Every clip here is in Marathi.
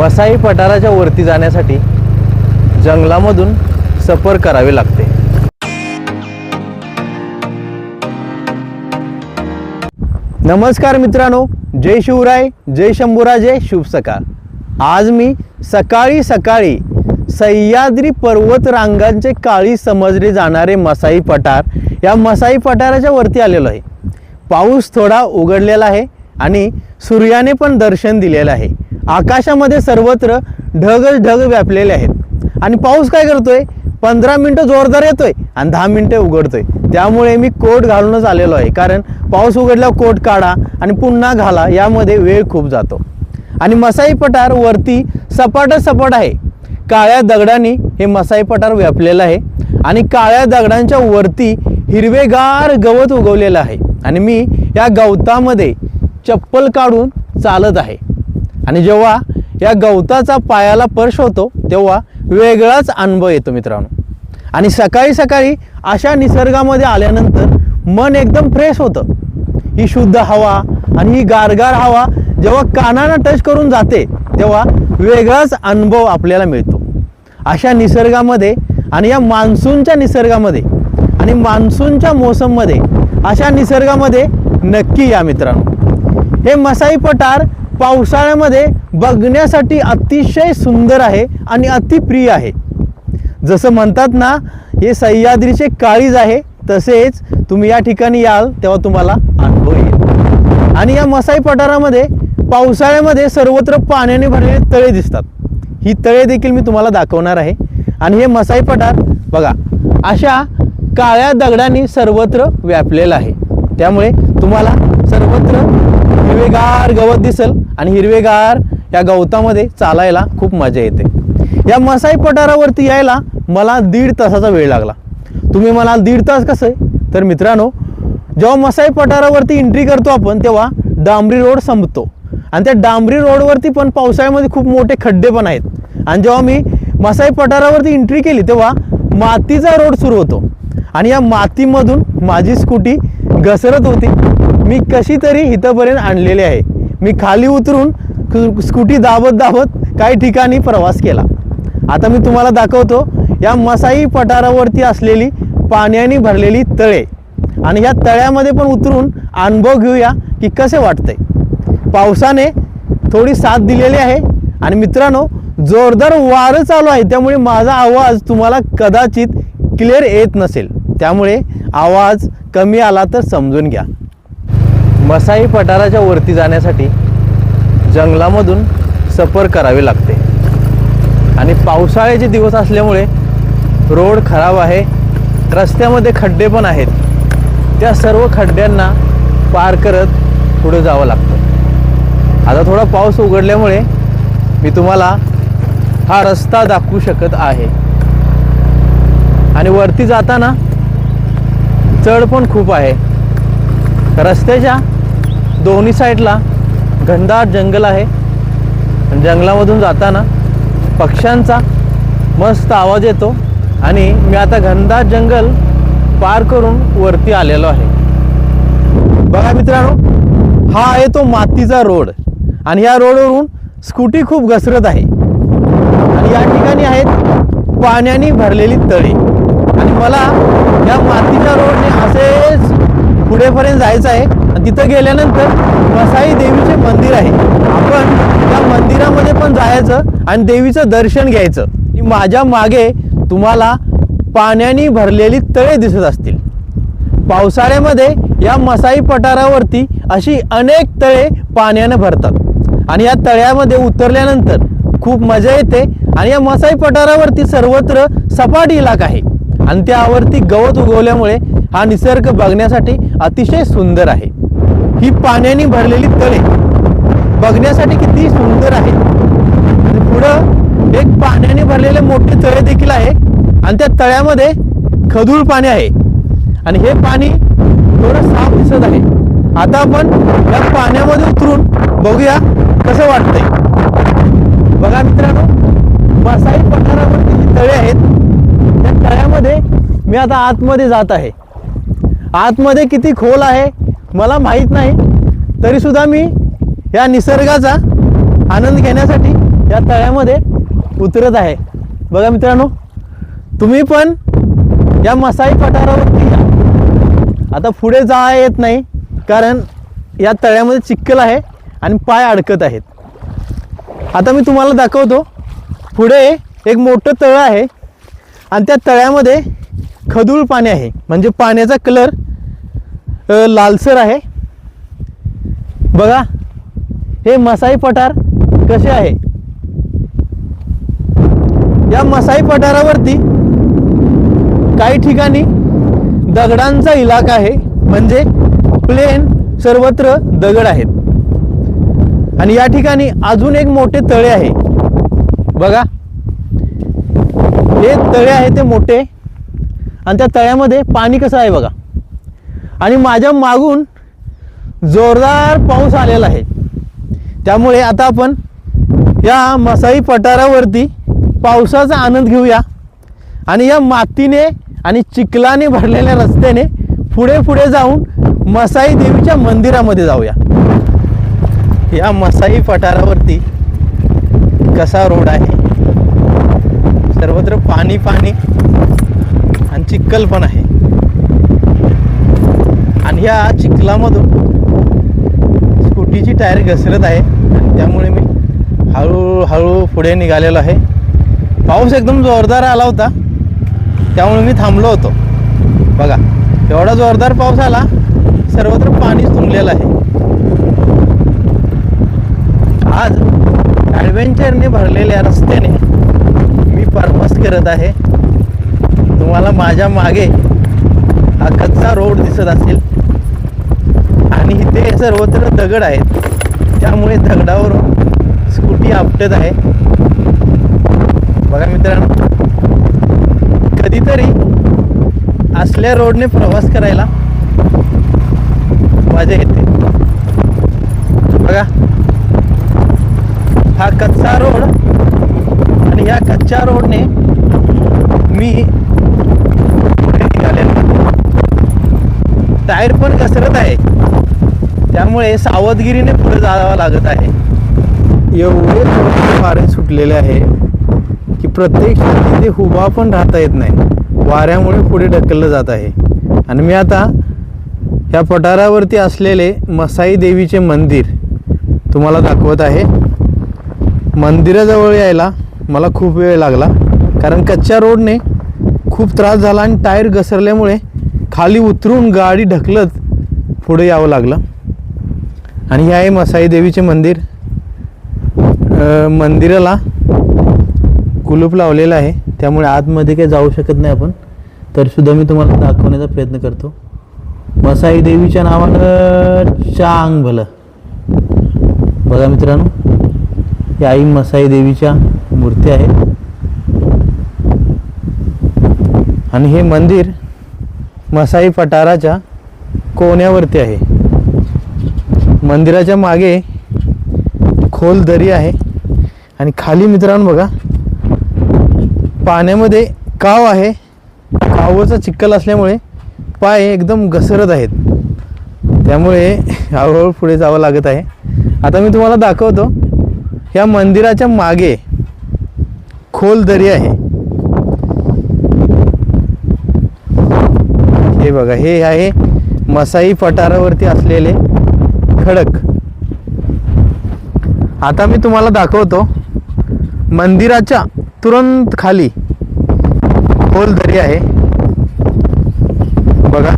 मसाई पठाराच्या वरती जाण्यासाठी जंगलामधून सफर करावे लागते. नमस्कार मित्रांनो जय शिवराय जय शंभूराजे शुभ सकाळ. आज मी सकाळी सकाळी सह्याद्री पर्वत रांगांचे काळी समजले जाणारे मसाई पठार या मसाई पठाराच्या वरती आलेलो आहे. पाऊस थोडा उघडलेला आहे आणि सूर्याने पण दर्शन दिलेलं आहे. आकाशामध्ये सर्वत्र ढगच ढग व्यापलेले आहेत. आणि पाऊस काय करतोय? पंधरा मिनटं जोरदार येतोय आणि दहा मिनटं उघडतोय. त्यामुळे मी कोट घालूनच आलेलो आहे. कारण पाऊस उघडल्यावर कोट काढा आणि पुन्हा घाला यामध्ये वेळ खूप जातो. आणि मसाई पठार वरती सपाटच सपाट आहे. काळ्या दगडांनी हे मसाई पठार व्यापलेलं आहे. आणि काळ्या दगडांच्या वरती हिरवेगार गवत उगवलेलं आहे. आणि मी या गवतामध्ये चप्पल काढून चालत आहे. आणि जेव्हा या गवताचा पायाला स्पर्श होतो तेव्हा वेगळाच अनुभव येतो मित्रांनो. आणि सकाळी सकाळी अशा निसर्गामध्ये आल्यानंतर मन एकदम फ्रेश होतं. ही शुद्ध हवा आणि ही गारगार हवा जेव्हा कानांना टच करून जाते तेव्हा वेगळाच अनुभव आपल्याला मिळतो. अशा निसर्गामध्ये आणि या मान्सूनच्या निसर्गामध्ये आणि मान्सूनच्या मोसममध्ये अशा निसर्गामध्ये नक्की या मित्रांनो. हे मसाई पठार पावसाळ्यामध्ये बघण्यासाठी अतिशय सुंदर आहे आणि अतिप्रिय आहे. जसं म्हणतात ना हे सह्याद्रीचे काळीज आहे तसेच तुम्ही या ठिकाणी याल तेव्हा तुम्हाला अनुभव येईल. आणि या मसाई पठारामध्ये पावसाळ्यामध्ये सर्वत्र पाण्याने भरलेले तळे दिसतात. ही तळे देखील मी तुम्हाला दाखवणार आहे. आणि हे मसाई पठार बघा अशा काळ्या दगडांनी सर्वत्र व्यापलेलं आहे. त्यामुळे तुम्हाला सर्वत्र हिरवेगार गवत दिसेल आणि हिरवेगार या गवतामध्ये चालायला खूप मजा येते. या मसाई पठारावरती यायला मला दीड तासाचा वेळ लागला. तुम्ही मला दीड तास कसं? आहे तर मित्रांनो जेव्हा मसाई पठारावरती एंट्री करतो आपण तेव्हा डांबरी रोड संपतो. आणि त्या डांबरी रोडवरती पण पावसाळ्यामध्ये खूप मोठे खड्डे पण आहेत. आणि जेव्हा मी मसाई पठारावरती एंट्री केली तेव्हा मातीचा रोड सुरू होतो. आणि या मातीमधून माझी स्कूटी घसरत होती. मी कशी तरी इथंपर्यंत आणलेली आहे. मी खाली उतरून स्कू- स्कूटी दाबत दाबत काही ठिकाणी प्रवास केला. आता मी तुम्हाला दाखवतो या मसाई पठारावरती असलेली पाण्याने भरलेली तळे. आणि या तळ्यामध्ये पण उतरून अनुभव घेऊया की कसे वाटते पावसाने थोडी साथ दिलेली आहे. आणि मित्रांनो जोरदार वारं चालू आहे. त्यामुळे माझा आवाज तुम्हाला कदाचित क्लिअर येत नसेल. त्यामुळे आवाज कमी आला तर समजून घ्या. मसाई पठाराच्या वरती जाण्यासाठी जंगलामधून सफर करावी लागते. आणि पावसाळ्याचे दिवस असल्यामुळे रोड खराब आहे रस्त्यामध्ये खड्डे पण आहेत. त्या सर्व खड्ड्यांना पार करत पुढे जावं लागतं. आता थोडा पाऊस उघडल्यामुळे मी तुम्हाला हा रस्ता दाखवू शकत आहे. आणि वरती जाताना चढ पण खूप आहे. रस्त्याच्या दोन्ही साईडला घनदाट जंगल आहे. जंगलामधून जाताना पक्ष्यांचा मस्त आवाज येतो. आणि मी आता घनदाट जंगल पार करून वरती आलेलो आहे. बघा मित्रांनो हा आहे तो मातीचा रोड. आणि या रोडवरून स्कूटी खूप घसरत आहे. आणि या ठिकाणी आहेत पाण्याने भरलेली तळी. आणि मला या मातीच्या रोडने असेच पुढेपर्यंत जायचं आहे. तिथं गेल्यानंतर मसाई देवीचे मंदिर आहे. आपण त्या मंदिरामध्ये पण जायचं आणि देवीचं दर्शन घ्यायचं. आणि माझ्या मागे तुम्हाला पाण्याने भरलेली तळे दिसत असतील. पावसाळ्यामध्ये या मसाई पठारावरती अशी अनेक तळे पाण्याने भरतात. आणि या तळ्यामध्ये उतरल्यानंतर खूप मजा येते. आणि या मसाई पठारावरती सर्वत्र सपाट इलाका आहे. आणि त्यावरती गवत उगवल्यामुळे हा निसर्ग बघण्यासाठी अतिशय सुंदर आहे. ही पाण्याने भरलेली तळे बघण्यासाठी किती सुंदर आहे. आणि पुढं एक पाण्याने भरलेले मोठे तळे देखील आहे आणि त्या तळ्यामध्ये खदूळ पाणी आहे. आणि हे पाणी थोडं साफ दिसत आहे. आता आपण या पाण्यामध्ये उतरून बघूया कसं वाटतंय. बघा मित्रांनो मसाई पठारावरती जी तळे आहेत. तळ्यामध्ये मी आता आतमध्ये जात आहे. आतमध्ये किती खोल आहे मला माहीत नाही. तरीसुद्धा मी या निसर्गाचा आनंद घेण्यासाठी या तळ्यामध्ये उतरत आहे. बघा मित्रांनो तुम्ही पण या मसाई पठारावरती या. आता पुढे जा येत नाही कारण या तळ्यामध्ये चिखल आहे आणि पाय अडकत आहेत. आता मी तुम्हाला दाखवतो पुढे एक मोठं तळं आहे. आणि त्या तळ्यामध्ये खदूळ पाणी आहे. म्हणजे पाण्याचा कलर लालसर आहे. बघा हे मसाई पठार कसे आहे? या मसाई पठारावरती काही ठिकाणी दगडांचा इलाका आहे. म्हणजे प्लेन सर्वत्र दगड आहेत. आणि या ठिकाणी अजून एक मोठे तळे आहे. बघा हे तळे आहे ते मोठे. आणि त्या तळ्यामध्ये पाणी कसं आहे बघा. आणि माझ्या मागून जोरदार पाऊस आलेला आहे. त्यामुळे आता आपण या मसाई पठारावरती पावसाचा आनंद घेऊया. आणि या मातीने आणि चिखलाने भरलेल्या रस्त्याने पुढे पुढे जाऊन मसाई देवीच्या मंदिरामध्ये जाऊया. या मसाई पठारावरती कसा रोड आहे? सर्वत्र पाणी पाणी आणि चिखल पण आहे. आणि ह्या चिखलामधून स्कूटीची टायर घसरत आहे आणि त्यामुळे मी हळूहळू पुढे निघालेलो आहे. पाऊस एकदम जोरदार आला होता त्यामुळे मी थांबलो होतो. बघा एवढा जोरदार पाऊस आला सर्वत्र पाणीच तुंबलेलं आहे. आज ॲडव्हेंचरने भरलेल्या रस्त्याने करत आहे. तुम्हाला माझ्या मागे हा कच्चा रोड दिसत असेल. आणि इथे सर्वत्र दगड आहेत. त्यामुळे दगडावरून स्कूटी आपटत आहे. बघा मित्रांनो कधीतरी असल्या रोडने प्रवास करायला मजा येते. बघा हा कच्चा रोड आणि या कच्च्या रोडने मी पुढे निघाल्यानंतर टायर पण घसरत आहे. त्यामुळे सावधगिरीने पुढे जावं लागत आहे. एवढे थोडे वारे सुटलेले आहे की प्रत्येक तिथे हुबा पण राहता येत नाही. वाऱ्यामुळे पुढे ढकललं जात आहे. आणि मी आता ह्या पठारावरती असलेले मसाई देवीचे मंदिर तुम्हाला दाखवत आहे. मंदिराजवळ यायला मला खूप वेळ लागला. कारण कच्च्या रोडने खूप त्रास झाला आणि टायर घसरल्यामुळे खाली उतरून गाडी ढकलत पुढे यावं लागलं. आणि हे आहे मसाई देवीचे मंदिर मंदिराला कुलूप लावलेलं आहे. त्यामुळे आतमध्ये काही जाऊ शकत नाही आपण. तर सुद्धा मी तुम्हाला दाखवण्याचा प्रयत्न करतो. मसाई देवीच्या नावानं चांग भलं. बघा मित्रांनो या आई मसाई देवीच्या मूर्ती आहे आणि हे मंदिर मसाई पठाराच्या कोण्यावरती आहे. मंदिराच्या मागे खोल दरी आहे. आणि खाली मित्रांनो बघा पाण्यामध्ये काव आहे. कावचा चिखल असल्यामुळे पाय एकदम घसरत आहेत. त्यामुळे हळूहळू पुढे जावं लागत आहे. आता मी तुम्हाला दाखवतो ह्या मंदिराच्या मागे खोल दरी आहे. हे बघा हे आहे मसाई पठारावरती असलेले खडक. आता मी तुम्हाला दाखवतो मंदिराच्या तुरंत खाली खोल दरी आहे. बघा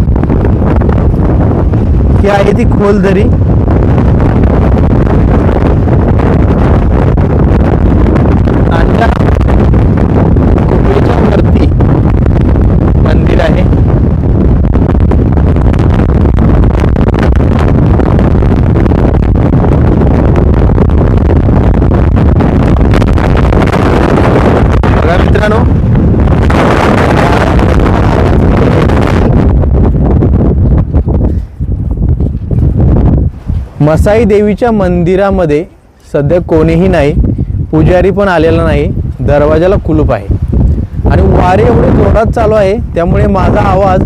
ही आहे ती खोल दरी आणि त्या गुहेच्या वरती मंदिर आहे बघा मित्रांनो मसाई देवीच्या मंदिरामध्ये सध्या कोणीही नाही पुजारी पण आलेला नाही दरवाजाला कुलूप आहे. आणि वारे एवढे जोरात चालू आहे त्यामुळे माझा आवाज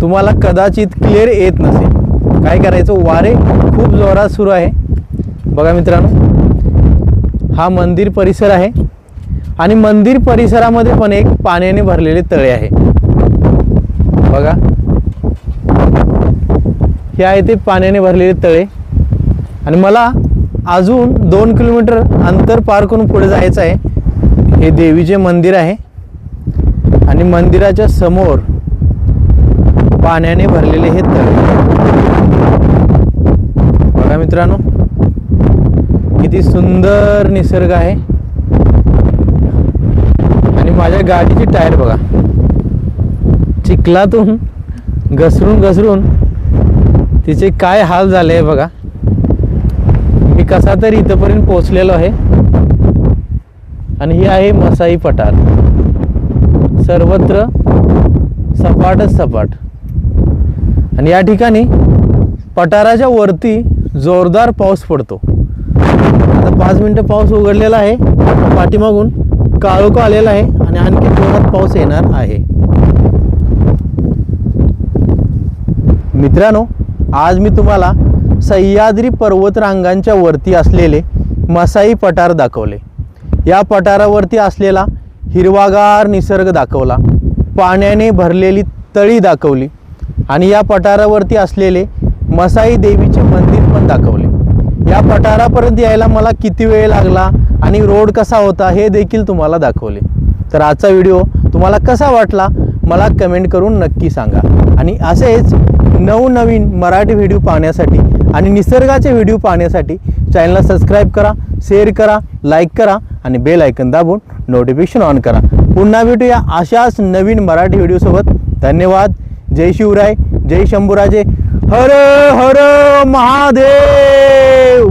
तुम्हाला कदाचित क्लिअर येत नसेल. काय करायचं? वारे खूप जोरात सुरू आहे. बघा मित्रांनो हा मंदिर परिसर आहे. आणि मंदिर परिसरामध्ये पण एक पाण्याने भरलेले तळे आहे. बघा. हे आहे ते पाण्याने भरलेले तळे. आणि मला अजून दोन किलोमीटर अंतर पार करून पुढे जायचं आहे. हे देवीचे मंदिर आहे. आणि मंदिराच्या समोर पाण्याने भरलेले हे तळ. बघा मित्रांनो किती सुंदर निसर्ग आहे. आणि माझ्या गाडीची टायर बघा. चिखलातून घसरून घसरून तिचे काय हाल झाले आहे बघा. कसा तरी इथंपर्यंत पोहोचलेलो आहे. आणि ही आहे मसाई पठार. सर्वत्र सपाटच सपाट. आणि या ठिकाणी पठाराच्या वरती जोरदार पाऊस पडतो. आता पाच मिनटं पाऊस उघडलेला आहे. पाठीमागून काळोखा आलेला आहे आणि आणखी जोरात पाऊस येणार आहे. मित्रांनो आज मी तुम्हाला सह्याद्री पर्वतरांगांच्या वरती असलेले मसाई पठार दाखवले. या पठारावरती असलेला हिरवागार निसर्ग दाखवला. पाण्याने भरलेली तळी दाखवली आणि या पठारावरती असलेले मसाई देवीचे मंदिर पण दाखवले. या पठारापर्यंत यायला मला किती वेळ लागला आणि रोड कसा होता हे देखील तुम्हाला दाखवले. तर आजचा व्हिडिओ तुम्हाला कसा वाटला मला कमेंट करून नक्की सांगा. आणि असेच नवनवीन मराठी व्हिडिओ पाहण्यासाठी आणि निसर्गाचे व्हिडिओ पाहण्यासाठी चॅनलला सबस्क्राईब करा शेअर करा लाईक करा आणि बेल ऐकन दाबून नोटिफिकेशन ऑन करा. पुन्हा भेटूया अशाच नवीन मराठी व्हिडिओसोबत. धन्यवाद. जय शिवराय जय शंभूराजे. हर हर महादेव!